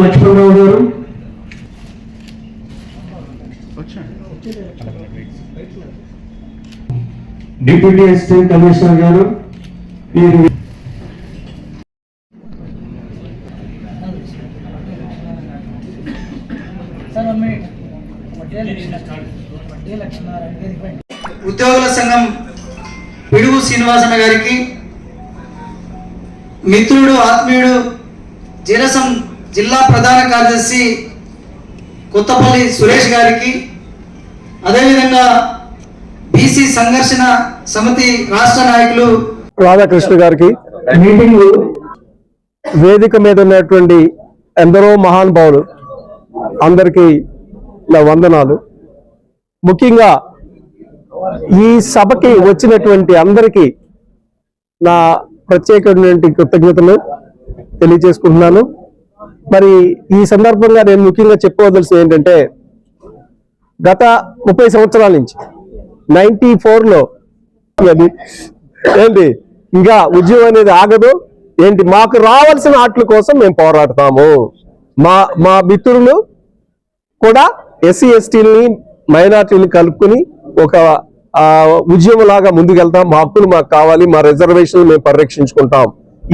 లక్ష్మణరావు గారు deputy assistant commissioner గారు మీరు ఉద్యోగుల సంఘం పిడుగు శ్రీనివాసన్న గారికి మిత్రుడు ఆత్మీయుడు జీలసం జిల్లా ప్రధాన కార్యదర్శి కొత్తపల్లి సురేష్ గారికి అదేవిధంగా బీసీ సంఘర్షణ సమితి రాష్ట్ర నాయకులు రాధాకృష్ణ గారికి మీటింగ్ వేదిక మీద ఉన్నటువంటి ఎందరో మహానుభావులు అందరికీ నా వందనాలు. ముఖ్యంగా ఈ సభకి వచ్చినటువంటి అందరికీ నా ప్రత్యేకమైనటువంటి కృతజ్ఞతలు తెలియజేసుకుంటున్నాను. మరి ఈ సందర్భంగా నేను ముఖ్యంగా చెప్పుకోవలసింది ఏంటంటే గత ముప్పై సంవత్సరాల నుంచి నైన్టీ ఫోర్లో అది ఏంటి ఇంకా ఉద్యమం అనేది ఆగదు. ఏంటి మాకు రావాల్సిన ఆటల కోసం మేము పోరాడతాము. మా మా మిత్రులు కూడా ఎస్సీ ఎస్టీలని మైనార్టీని కలుపుకుని ఒక ఉద్యమలాగా లాగా ముందుకెళ్తాం. మా హక్కులు మాకు కావాలి మా రిజర్వేషన్లు మేము పరిరక్షించుకుంటాం.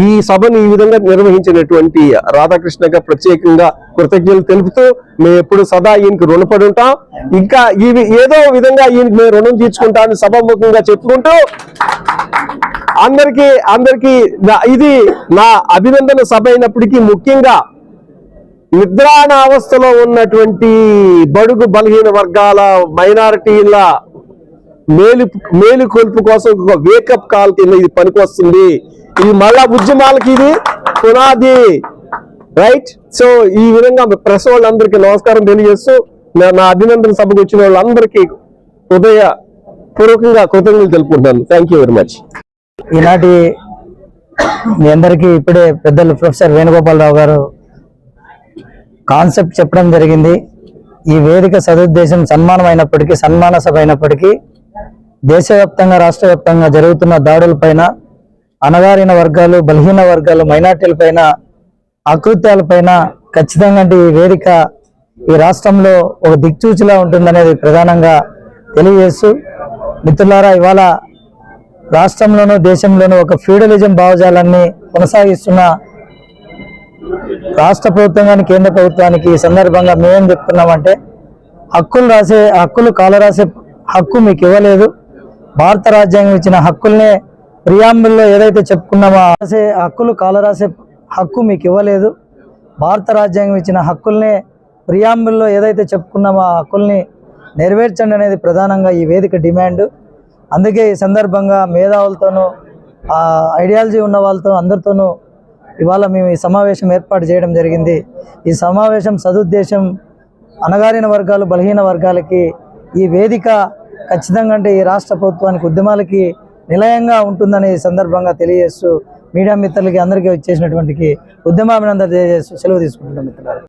ఈ సభను ఈ విధంగా నిర్వహించినటువంటి రాధాకృష్ణగా ప్రత్యేకంగా కృతజ్ఞతలు తెలుపుతూ మేము ఎప్పుడు సదా ఈయనకి రుణపడి ఉంటాం. ఇంకా ఈ ఏదో విధంగా ఈయనకి మేము రుణం తీర్చుకుంటామని సభాముఖంగా చెప్పుకుంటూ అందరికీ అందరికీ ఇది నా అభినందన సభ అయినప్పటికీ ముఖ్యంగా నిద్రాణ అవస్థలో ఉన్నటువంటి బడుగు బలహీన వర్గాల మైనారిటీల మేలు మేలుకొల్పు కోసం ఒక వేకప్ కాల్ కింద ఇది పనికొస్తుంది. ఇది మళ్ళా ఉద్యమాలకి ఇది పునాది రైట్ సో ఈ విధంగా ప్రెస్ వాళ్ళందరికీ నమస్కారం తెలియజేస్తూ నా నా అభినందన సభకు వచ్చిన వాళ్ళందరికీ హృదయ పూర్వకంగా కృతజ్ఞతలు తెలుపుకుంటాను థ్యాంక్ యూ వెరీ మచ్ ఈనాటి మీ అందరికీ ఇప్పుడే పెద్దలు ప్రొఫెసర్ వేణుగోపాలరావు గారు కాన్సెప్ట్ చెప్పడం జరిగింది. ఈ వేదిక సదుద్దేశం సన్మానం అయినప్పటికీ సన్మాన సభ అయినప్పటికీ దేశవ్యాప్తంగా రాష్ట్ర వ్యాప్తంగా జరుగుతున్న దాడులపైన అణగారిన వర్గాలు బలహీన వర్గాలు మైనార్టీలపైన అకృత్యాలపైన ఖచ్చితంగా అంటే ఈ వేదిక ఈ రాష్ట్రంలో ఒక దిక్చూచిలా ఉంటుందనేది ప్రధానంగా తెలియజేస్తూ మిత్రులారా ఇవాళ రాష్ట్రంలోనూ దేశంలోనూ ఒక ఫ్యూడలిజం భావజాలాన్ని కొనసాగిస్తున్న రాష్ట్ర ప్రభుత్వం కానీ కేంద్ర ప్రభుత్వానికి ఈ సందర్భంగా మేమేం చెప్తున్నామంటే హక్కులు రాసే హక్కులు కాలరాసే హక్కు మీకు ఇవ్వలేదు. భారత రాజ్యాంగం ఇచ్చిన హక్కుల్నే ప్రియాంబుల్లో ఏదైతే చెప్పుకున్నామో రాసే హక్కులు కాలరాసే హక్కు మీకు ఇవ్వలేదు. భారత రాజ్యాంగం ఇచ్చిన హక్కుల్నే ప్రియాంబుల్లో ఏదైతే చెప్పుకున్నామో ఆ హక్కుల్ని నెరవేర్చండి అనేది ప్రధానంగా ఈ వేదిక డిమాండ్. అందుకే ఈ సందర్భంగా మేధావులతోనూ ఐడియాలజీ ఉన్న వాళ్ళతో అందరితోనూ ఇవాళ మేము ఈ సమావేశం ఏర్పాటు చేయడం జరిగింది. ఈ సమావేశం సదుద్దేశం అణగారిన వర్గాలు బలహీన వర్గాలకి ఈ వేదిక ఖచ్చితంగా అంటే ఈ రాష్ట్ర ప్రభుత్వానికి ఉద్యమాలకి నిలయంగా ఉంటుందని ఈ సందర్భంగా తెలియజేస్తూ మీడియా మిత్రులకి అందరికీ వచ్చేసినటువంటి ఉద్యమాభినందన తెలియజేస్తూ సెలవు తీసుకుంటున్నాం మిత్రులారా.